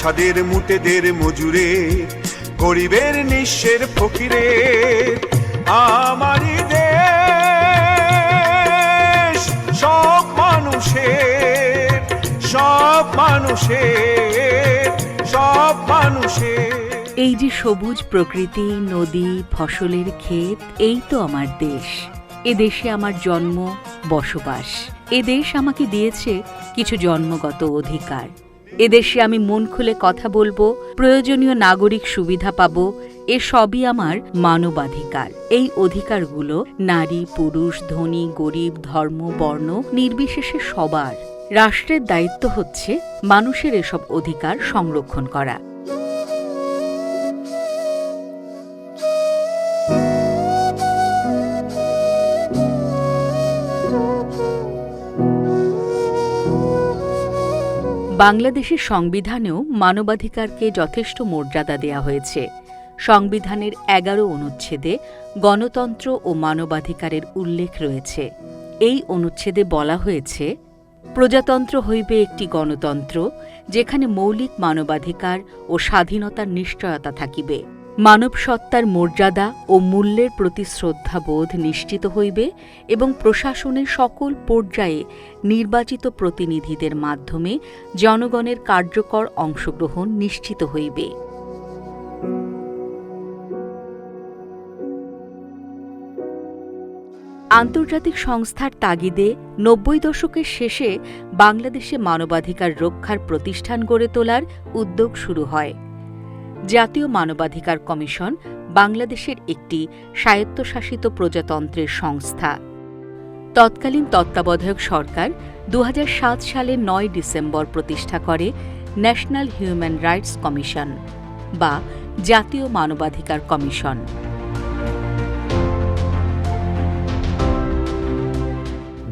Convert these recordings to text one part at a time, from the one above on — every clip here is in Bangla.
প্রাসাদের মুটেদের মজুরে, গরিবের নিঃস্বের ফকিরে, আমারই দেশ। সব মানুষের সব মানুষের সব মানুষের। এই যে সবুজ প্রকৃতি, নদী, ফসলের ক্ষেত, এই তো আমার দেশ। এ দেশে আমার জন্ম, বসবাস। এ দেশ আমাকে দিয়েছে কিছু জন্মগত অধিকার। এ দেশে আমি মন খুলে কথা বলব, প্রয়োজনীয় নাগরিক সুবিধা পাব, এ সবই আমার মানবাধিকার। এই অধিকারগুলো নারী, পুরুষ, ধনী, গরিব, ধর্ম, বর্ণ, নির্বিশেষে সবার। রাষ্ট্রের দায়িত্ব হচ্ছে মানুষের এসব অধিকার সংরক্ষণ করা। বাংলাদেশের সংবিধানেও মানবাধিকারকে যথেষ্ট মর্যাদা দেয়া হয়েছে। সংবিধানের এগারো অনুচ্ছেদে গণতন্ত্র ও মানবাধিকারের উল্লেখ রয়েছে। এই অনুচ্ছেদে বলা হয়েছে, প্রজাতন্ত্র হইবে একটি গণতন্ত্র, যেখানে মৌলিক মানবাধিকার ও স্বাধীনতার নিশ্চয়তা থাকিবে। মানব সত্তার মর্যাদা ও মূল্যের প্রতি শ্রদ্ধাবোধ নিশ্চিত হইবে এবং প্রশাসনের সকল পর্যায়ে নির্বাচিত প্রতিনিধিদের মাধ্যমে জনগণের কার্যকর অংশগ্রহণ নিশ্চিত হইবে। আন্তর্জাতিক সংস্থার তাগিদে নব্বই দশকের শেষে বাংলাদেশে মানবাধিকার রক্ষার প্রতিষ্ঠান গড়ে তোলার উদ্যোগ শুরু হয়। জাতীয় মানবাধিকার কমিশন বাংলাদেশের একটি স্বায়ত্তশাসিত প্রজাতন্ত্রের সংস্থা। তৎকালীন তত্ত্বাবধায়ক সরকার দু সালের নয় ডিসেম্বর প্রতিষ্ঠা করে ন্যাশনাল হিউম্যান রাইটস কমিশন বা জাতীয় মানবাধিকার কমিশন।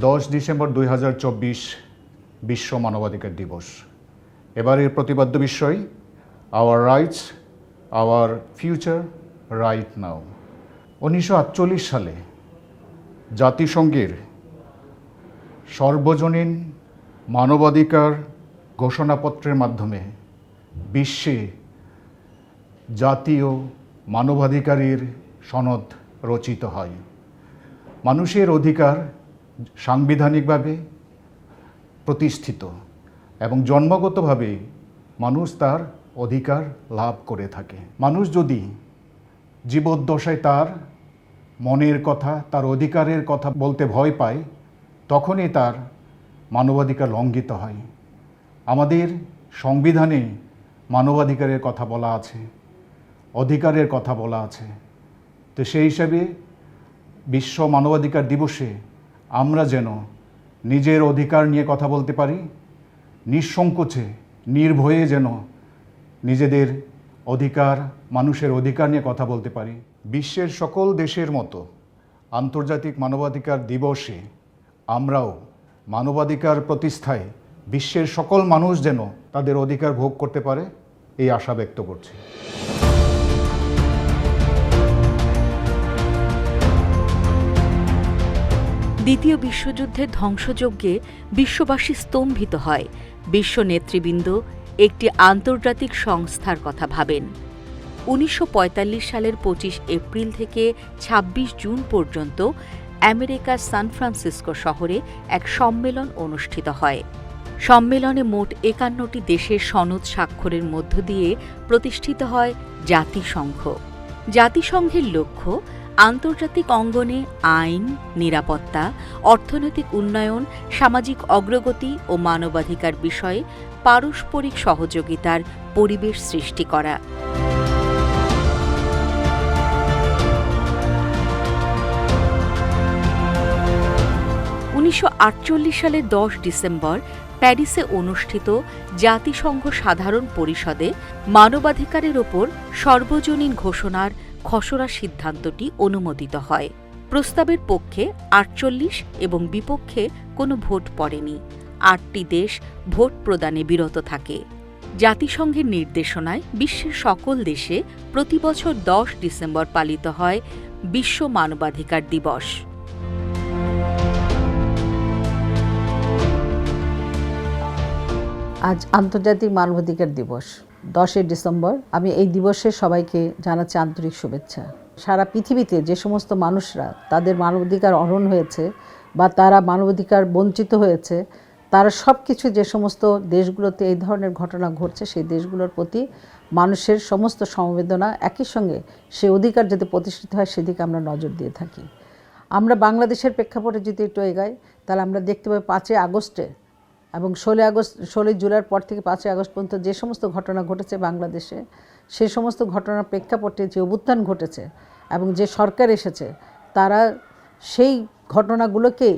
দশ ডিসেম্বর দুই বিশ্ব মানবাধিকার দিবস। এবারের প্রতিপাদ্য বিষয় our rights our future right now উনিশশো আটচল্লিশ সালে জাতিসংঘের সর্বজনীন মানবাধিকার ঘোষণাপত্রের মাধ্যমে বিশ্বে জাতীয় মানবাধিকারের সনদ রচিত হয়। মানুষের অধিকার সাংবিধানিকভাবে প্রতিষ্ঠিত এবং জন্মগতভাবে মানুষ তার অধিকার লাভ করে থাকে। মানুষ যদি জীবদ্দশায় তার মনের কথা, তার অধিকারের কথা বলতে ভয় পায়, তখনই তার মানবাধিকার লঙ্ঘিত হয়। আমাদের সংবিধানে মানবাধিকারের কথা বলা আছে, অধিকারের কথা বলা আছে। তো সেই হিসাবে বিশ্ব মানবাধিকার দিবসে আমরা যেন নিজের অধিকার নিয়ে কথা বলতে পারি, নিঃসংকোচে, নির্ভয়ে যেন নিজেদের অধিকার, মানুষের অধিকার নিয়ে কথা বলতে পারি। বিশ্বের সকল দেশের মতো আন্তর্জাতিক মানবাধিকার দিবসে আমরাও মানবাধিকার প্রতিষ্ঠায় বিশ্বের সকল মানুষ যেন তাদের অধিকার ভোগ করতে পারে, এই আশা ব্যক্ত করছি। দ্বিতীয় বিশ্বযুদ্ধের ধ্বংসযজ্ঞে বিশ্ববাসী স্তম্ভিত হয়। বিশ্ব নেতৃবৃন্দ একটি আন্তর্জাতিক সংস্থার কথা ভাবেন। উনিশশো পঁয়তাল্লিশ সালের পঁচিশ এপ্রিল থেকে ২৬ জুন পর্যন্ত আমেরিকার সান ফ্রান্সিসকো শহরে এক সম্মেলন অনুষ্ঠিত হয়। সম্মেলনে মোট একান্নটি দেশের সনদ স্বাক্ষরের মধ্য দিয়ে প্রতিষ্ঠিত হয় জাতিসংঘ। জাতিসংঘের লক্ষ্য আন্তর্জাতিক অঙ্গনে আইন, নিরাপত্তা, অর্থনৈতিক উন্নয়ন, সামাজিক অগ্রগতি ও মানবাধিকার বিষয়ে পারস্পরিক সহযোগিতার পরিবেশ সৃষ্টি করা। উনিশশো আটচল্লিশ সালের দশ ডিসেম্বর প্যারিসে অনুষ্ঠিত জাতিসংঘ সাধারণ পরিষদে মানবাধিকারের ওপর সর্বজনীন ঘোষণার খসড়া সিদ্ধান্তটি অনুমোদিত হয়। প্রস্তাবের পক্ষে আটচল্লিশ এবং বিপক্ষে কোনো ভোট পড়েনি। আটটি দেশ ভোট প্রদানে বিরত থাকে। জাতিসংঘের নির্দেশনায় বিশ্বের সকল দেশে প্রতি বছর দশ ডিসেম্বর পালিত হয় বিশ্ব মানবাধিকার দিবস। আজ আন্তর্জাতিক মানবাধিকার দিবস, দশই ডিসেম্বর। আমি এই দিবসে সবাইকে জানাচ্ছি আন্তরিক শুভেচ্ছা। সারা পৃথিবীতে যে সমস্ত মানুষরা তাদের মানবাধিকার অরণ হয়েছে বা তারা মানবাধিকার বঞ্চিত হয়েছে তারা সব কিছু যে সমস্ত দেশগুলোতে এই ধরনের ঘটনা ঘটছে, সেই দেশগুলোর প্রতি মানুষের সমস্ত সমবেদনা একই সঙ্গে সে অধিকার যাতে প্রতিষ্ঠিত হয় সেদিকে আমরা নজর দিয়ে থাকি। আমরা বাংলাদেশের প্রেক্ষাপটে যদি একটু এগাই, তাহলে আমরা দেখতে পাই পাঁচই আগস্টে এবং ষোলোই আগস্ট, ষোলোই জুলাইয়ের পর থেকে পাঁচই আগস্ট পর্যন্ত যে সমস্ত ঘটনা ঘটেছে বাংলাদেশে, সে সমস্ত ঘটনার প্রেক্ষাপটে যে অভ্যুত্থান ঘটেছে এবং যে সরকার এসেছে, তারা সেই ঘটনাগুলোকে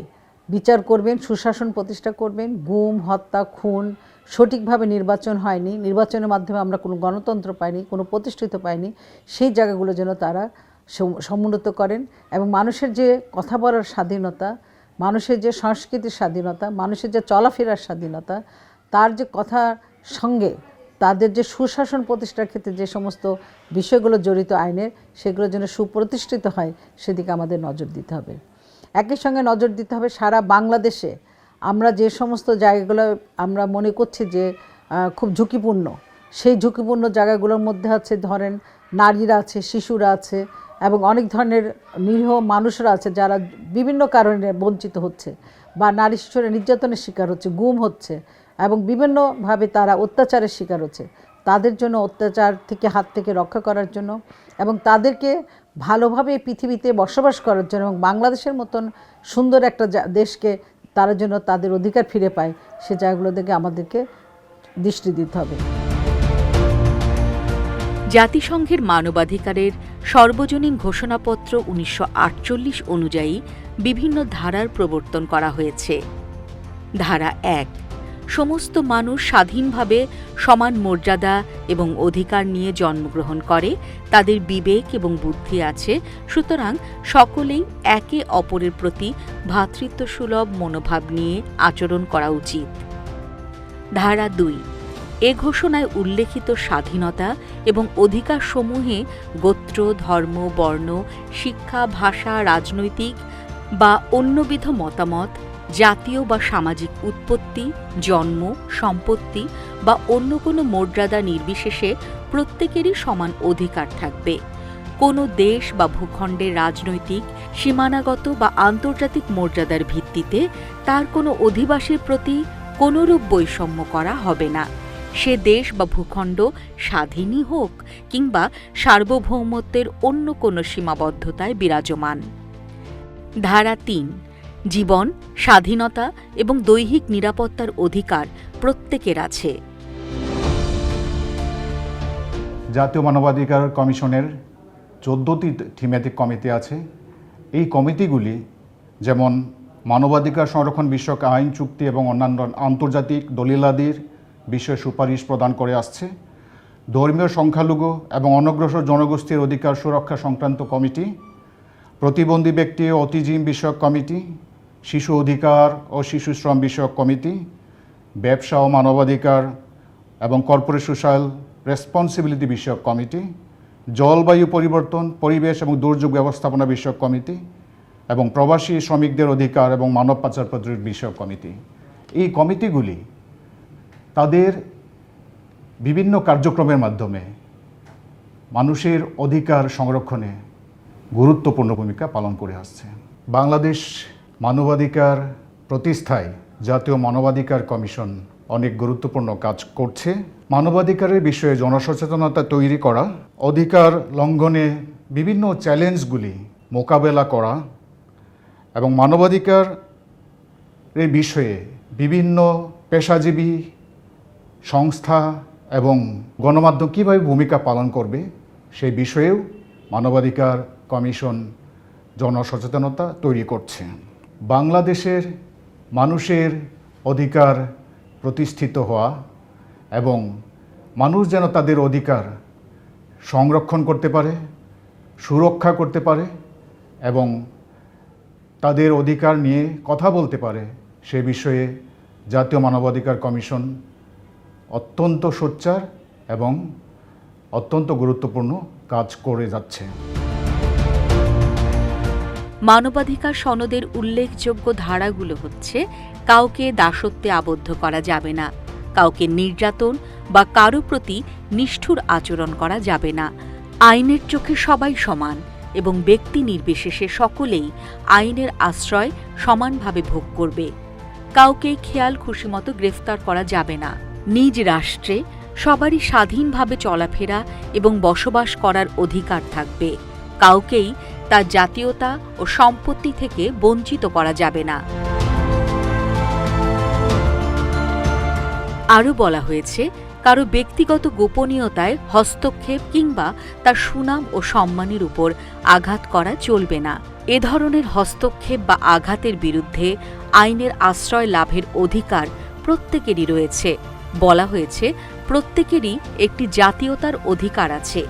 বিচার করবেন, সুশাসন প্রতিষ্ঠা করবেন, গুম, হত্যা, খুন সঠিকভাবে নির্বাচন হয়নি। নির্বাচনের মাধ্যমে আমরা কোনো গণতন্ত্র পাইনি, কোনো প্রতিষ্ঠিত পাইনি। সেই জায়গাগুলো যেন তারা সমুন্নত করেন এবং মানুষের যে কথা বলার স্বাধীনতা, মানুষের যে সংস্কৃতির স্বাধীনতা, মানুষের যে চলাফেরার স্বাধীনতা, তার যে কথার সঙ্গে তাদের যে সুশাসন প্রতিষ্ঠার ক্ষেত্রে যে সমস্ত বিষয়গুলো জড়িত আইনের, সেগুলো যেন সুপ্রতিষ্ঠিত হয়, সেদিকে আমাদের নজর দিতে হবে। একই সঙ্গে নজর দিতে হবে সারা বাংলাদেশে। আমরা যে সমস্ত জায়গাগুলো, আমরা মনে করছি যে খুব ঝুঁকিপূর্ণ, সেই ঝুঁকিপূর্ণ জায়গাগুলোর মধ্যে আছে ধরেন নারীরা আছে, শিশুরা আছে এবং অনেক ধরনের নিরীহ মানুষরা আছে যারা বিভিন্ন কারণে বঞ্চিত হচ্ছে বা নারী শিশুরা নির্যাতনের শিকার হচ্ছে, গুম হচ্ছে এবং বিভিন্নভাবে তারা অত্যাচারের শিকার হচ্ছে। তাদের জন্য অত্যাচার থেকে হাত থেকে রক্ষা করার জন্য এবং তাদেরকে ভালোভাবে পৃথিবীতে বসবাস করার জন্য এবং বাংলাদেশের মতন সুন্দর একটা দেশকে তারা জন্য তাদের অধিকার ফিরে পায়, সে জায়গাগুলো থেকে আমাদেরকে দৃষ্টি দিতে হবে। জাতিসংঘের মানবাধিকারের সর্বজনীন ঘোষণাপত্র উনিশশো আটচল্লিশ অনুযায়ী বিভিন্ন ধারার প্রবর্তন করা হয়েছে। ধারা এক সমস্ত মানুষ স্বাধীনভাবে সমান মর্যাদা এবং অধিকার নিয়ে জন্মগ্রহণ করে, তাদের বিবেক এবং বুদ্ধি আছে, সুতরাং সকলেই একে অপরের প্রতি ভ্রাতৃত্বসুলভ মনোভাব নিয়ে আচরণ করা উচিত। ধারা দুই। এ ঘোষণায় উল্লেখিত স্বাধীনতা এবং অধিকার সমূহে গোত্র, ধর্ম, বর্ণ, শিক্ষা, ভাষা, রাজনৈতিক বা অন্যবিধ মতামত জাতীয় বা সামাজিক উৎপত্তি, জন্ম, সম্পত্তি বা অন্য কোনো মর্যাদা নির্বিশেষে প্রত্যেকেরই সমান অধিকার থাকবে। কোনো দেশ বা ভূখণ্ডের রাজনৈতিক, সীমানাগত বা আন্তর্জাতিক মর্যাদার ভিত্তিতে তার কোনো অধিবাসীর প্রতি কোনরূপ বৈষম্য করা হবে না। সে দেশ বা ভূখণ্ড স্বাধীনই হোক কিংবা সার্বভৌমত্বের অন্য কোনো সীমাবদ্ধতায় বিরাজমান। ধারা তিন জীবন, স্বাধীনতা এবং দৈহিক নিরাপত্তার অধিকার প্রত্যেকের আছে। জাতীয় মানবাধিকার কমিশনের চোদ্দোটি থিমেটিক কমিটি আছে। এই কমিটিগুলি যেমন মানবাধিকার সংরক্ষণ বিষয়ক আইন, চুক্তি এবং অন্যান্য আন্তর্জাতিক দলিলাদির বিষয়ে সুপারিশ প্রদান করে আসছে। ধর্মীয় সংখ্যালঘু এবং অনগ্রসর জনগোষ্ঠীর অধিকার সুরক্ষা সংক্রান্ত কমিটি, প্রতিবন্ধী ব্যক্তি ও অটিজিম বিষয়ক কমিটি শিশু অধিকার ও শিশু শ্রম বিষয়ক কমিটি, ব্যবসা ও মানবাধিকার এবং কর্পোরেট সোশ্যাল রেসপন্সিবিলিটি বিষয়ক কমিটি, জলবায়ু পরিবর্তন, পরিবেশ এবং দুর্যোগ ব্যবস্থাপনা বিষয়ক কমিটি এবং প্রবাসী শ্রমিকদের অধিকার এবং মানব পাচার প্রতিরোধ বিষয়ক কমিটি। এই কমিটিগুলি তাদের বিভিন্ন কার্যক্রমের মাধ্যমে মানুষের অধিকার সংরক্ষণে গুরুত্বপূর্ণ ভূমিকা পালন করে আসছে। বাংলাদেশ মানবাধিকার প্রতিষ্ঠায় জাতীয় মানবাধিকার কমিশন অনেক গুরুত্বপূর্ণ কাজ করছে। মানবাধিকারের বিষয়ে জনসচেতনতা তৈরি করা, অধিকার লঙ্ঘনে বিভিন্ন চ্যালেঞ্জগুলি মোকাবেলা করা এবং মানবাধিকার এই বিষয়ে বিভিন্ন পেশাজীবী সংস্থা এবং গণমাধ্যম কীভাবে ভূমিকা পালন করবে সেই বিষয়েও মানবাধিকার কমিশন জনসচেতনতা তৈরি করছে। বাংলাদেশের মানুষের অধিকার প্রতিষ্ঠিত হওয়া এবং মানুষ যেন তাদের অধিকার সংরক্ষণ করতে পারে, সুরক্ষা করতে পারে এবং তাদের অধিকার নিয়ে কথা বলতে পারে, সে বিষয়ে জাতীয় মানবাধিকার কমিশন অত্যন্ত সোচ্চার এবং অত্যন্ত গুরুত্বপূর্ণ কাজ করে যাচ্ছে। মানবাধিকার সনদের উল্লেখযোগ্য ধারাগুলো হচ্ছে, কাউকে দাসত্বে আবদ্ধ করা যাবে না, কাউকে নির্যাতন বা কারও প্রতি নিষ্ঠুর আচরণ করা যাবে না। আইনের চোখে সবাই সমান এবং ব্যক্তি নির্বিশেষে সকলেই আইনের আশ্রয় সমানভাবে ভোগ করবে। কাউকে খেয়াল খুশিমতো গ্রেফতার করা যাবে না। নিজ রাষ্ট্রে সবারই স্বাধীনভাবে চলাফেরা এবং বসবাস করার অধিকার থাকবে। কাউকেই তার জাতীয়তা ও সম্পত্তি থেকে বঞ্চিত করা যাবে না। আরও বলা হয়েছে, কারও ব্যক্তিগত গোপনীয়তায় হস্তক্ষেপ কিংবা তার সুনাম ও সম্মানের উপর আঘাত করা চলবে না। এ ধরনের হস্তক্ষেপ বা আঘাতের বিরুদ্ধে আইনের আশ্রয় লাভের অধিকার প্রত্যেকেরই রয়েছে। বলা হয়েছে, প্রত্যেকেরই একটি জাতীয়তার অধিকার আছে।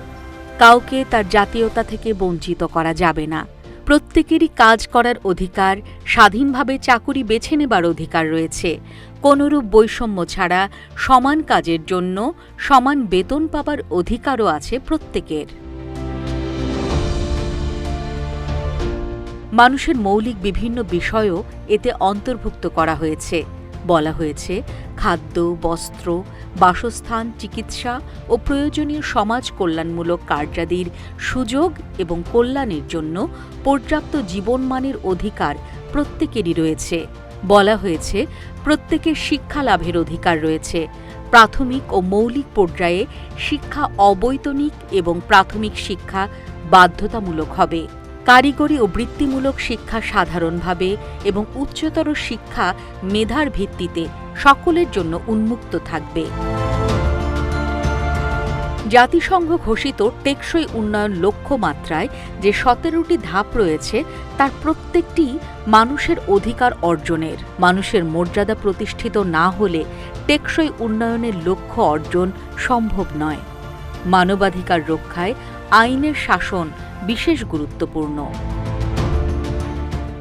কাউকে তার জাতীয়তা থেকে বঞ্চিত করা যাবে না। প্রত্যেকেরই কাজ করার অধিকার, স্বাধীনভাবে চাকুরি বেছে নেবার অধিকার রয়েছে। কোনরূপ বৈষম্য ছাড়া সমান কাজের জন্য সমান বেতন পাবার অধিকারও আছে প্রত্যেকের। মানুষের মৌলিক বিভিন্ন বিষয়ও এতে অন্তর্ভুক্ত করা হয়েছে। বলা হয়েছে, খাদ্য, বস্ত্র, বাসস্থান, চিকিৎসা ও প্রয়োজনীয় সমাজ কল্যাণমূলক কার্যাদির সুযোগ এবং কল্যাণের জন্য পর্যাপ্ত জীবনমানের অধিকার প্রত্যেকেরই রয়েছে। বলা হয়েছে, প্রত্যেকের শিক্ষা লাভের অধিকার রয়েছে। প্রাথমিক ও মৌলিক পর্যায়ে শিক্ষা অবৈতনিক এবং প্রাথমিক শিক্ষা বাধ্যতামূলক হবে। কারিগরি ও বৃত্তিমূলক শিক্ষা সাধারণভাবে এবং উচ্চতর শিক্ষা মেধার ভিত্তিতে সকলের জন্য উন্মুক্ত থাকবে। জাতিসংঘ ঘোষিত টেকসই উন্নয়ন লক্ষ্যমাত্রায় যে সতেরোটি ধাপ রয়েছে, তার প্রত্যেকটি মানুষের অধিকার অর্জনের। মানুষের মর্যাদা প্রতিষ্ঠিত না হলে টেকসই উন্নয়নের লক্ষ্য অর্জন সম্ভব নয়। মানবাধিকার রক্ষায় আইনের শাসন বিশেষ গুরুত্বপূর্ণ।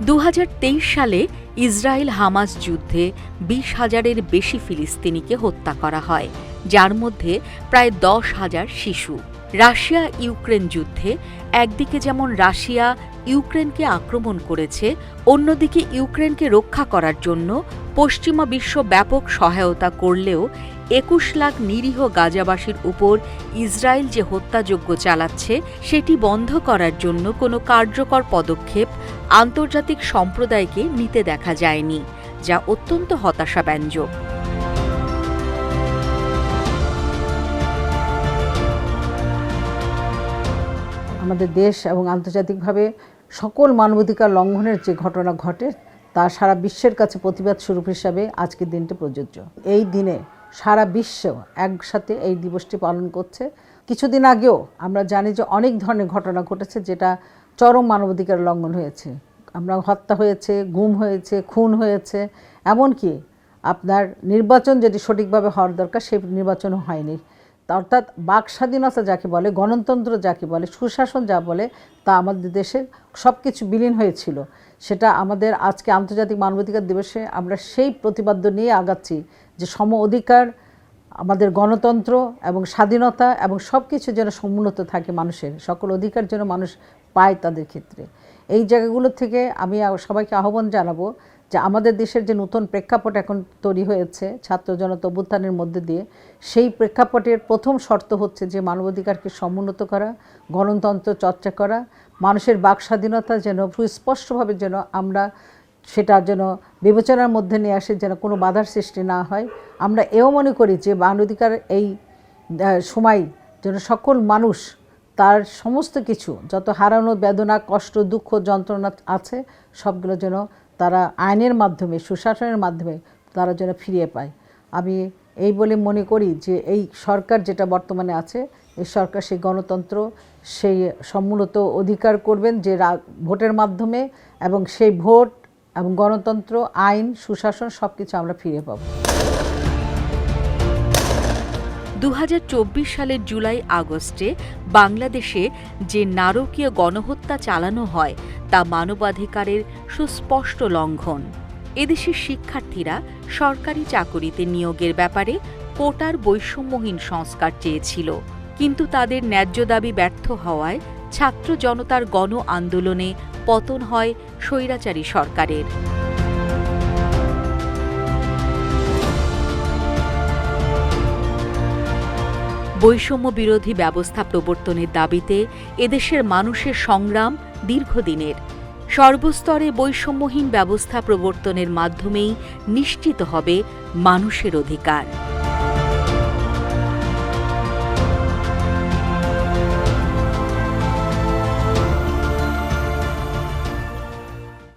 দু হাজার তেইশ সালে ইসরায়েল হামাস যুদ্ধে বিশ হাজারের বেশি ফিলিস্তিনিকে হত্যা করা হয়, যার মধ্যে প্রায় দশ হাজার শিশু। রাশিয়া ইউক্রেন যুদ্ধে একদিকে যেমন রাশিয়া ইউক্রেনকে আক্রমণ করেছে, অন্যদিকে ইউক্রেনকে রক্ষা করার জন্য পশ্চিমা বিশ্ব ব্যাপক সহায়তা করলেও একুশ লাখ নিরীহ গাজাবাসীর উপর ইসরায়েল যে হত্যাযজ্ঞ চালাচ্ছে, সেটি বন্ধ করার জন্য কোনো কার্যকর পদক্ষেপ আন্তর্জাতিক সম্প্রদায়কে নিতে দেখা যায়নি, যা অত্যন্ত হতাশাব্যঞ্জক। আমাদের দেশ এবং আন্তর্জাতিকভাবে সকল মানবাধিকার লঙ্ঘনের যে ঘটনা ঘটে, তা সারা বিশ্বের কাছে প্রতিবাদ স্বরূপ হিসাবে আজকের দিনটি প্রযোজ্য। এই দিনে সারা বিশ্ব একসাথে এই দিবসটি পালন করছে। কিছুদিন আগেও আমরা জানি যে অনেক ধরনের ঘটনা ঘটেছে যেটা চরম মানবাধিকার লঙ্ঘন হয়েছে। আমরা হত্যা হয়েছে, গুম হয়েছে, খুন হয়েছে, এমনকি আপনার নির্বাচন যেটি সঠিকভাবে হওয়ার দরকার সেই নির্বাচনও হয়নি। অর্থাৎ বাক স্বাধীনতা যাকে বলে, গণতন্ত্র যাকে বলে, সুশাসন যা বলে, তা আমাদের দেশে সব কিছু বিলীন হয়েছিল। সেটা আমাদের আজকে আন্তর্জাতিক মানবাধিকার দিবসে আমরা সেই প্রতিবাদ্য নিয়ে আগাচ্ছি যে সম অধিকার, আমাদের গণতন্ত্র এবং স্বাধীনতা এবং সব কিছু যেন সমুন্নত থাকে মানুষের, সকল অধিকার যেন মানুষ পায় তাদের ক্ষেত্রে। এই জায়গাগুলো থেকে আমি সবাইকে আহ্বান জানাব যে আমাদের দেশের যে নতুন প্রেক্ষাপট এখন তৈরি হয়েছে ছাত্র জনতা অভ্যুত্থানের মধ্যে দিয়ে, সেই প্রেক্ষাপটের প্রথম শর্ত হচ্ছে যে মানবাধিকারকে সমুন্নত করা, গণতন্ত্র চর্চা করা, মানুষের বাক স্বাধীনতা যেন সুস্পষ্টভাবে যেন আমরা সেটা যেন বিবেচনার মধ্যে নিয়ে আসে, যেন কোনো বাধার সৃষ্টি না হয়। আমরা এও মনে করি যে মানবাধিকার এই সময় যেন সকল মানুষ তার সমস্ত কিছু, যত হারানো বেদনা, কষ্ট, দুঃখ, যন্ত্রণা আছে, সবগুলো যেন তারা আইনের মাধ্যমে, সুশাসনের মাধ্যমে তারা যেন ফিরিয়ে পায়। আমি এই বলে মনে করি যে এই সরকার যেটা বর্তমানে আছে, এই সরকার সেই গণতন্ত্র, সেই সম্মূলত অধিকার করবেন যে ভোটের মাধ্যমে এবং সেই ভোট এবং গণতন্ত্র, আইন, সুশাসন সব কিছু আমরা ফিরে পাবো। দু হাজার চব্বিশ সালের জুলাই আগস্টে বাংলাদেশে যে নারকীয় গণহত্যা চালানো হয়, তা মানবাধিকারের সুস্পষ্ট লঙ্ঘন। এদেশের শিক্ষার্থীরা সরকারি চাকুরিতে নিয়োগের ব্যাপারে কোটার বৈষম্যহীন সংস্কার চেয়েছিল। কিন্তু তাদের ন্যায্য দাবি ব্যর্থ হওয়ায় ছাত্র জনতার গণ আন্দোলনে পতন হয় স্বৈরাচারী সরকারের। বৈষম্য বিরোধী ব্যবস্থা প্রবর্তনের দাবিতে এদেশের মানুষের সংগ্রাম দীর্ঘদিনের। সর্বস্তরে বৈষম্যহীন ব্যবস্থা প্রবর্তনের মাধ্যমেই নিশ্চিত হবে মানুষের অধিকার।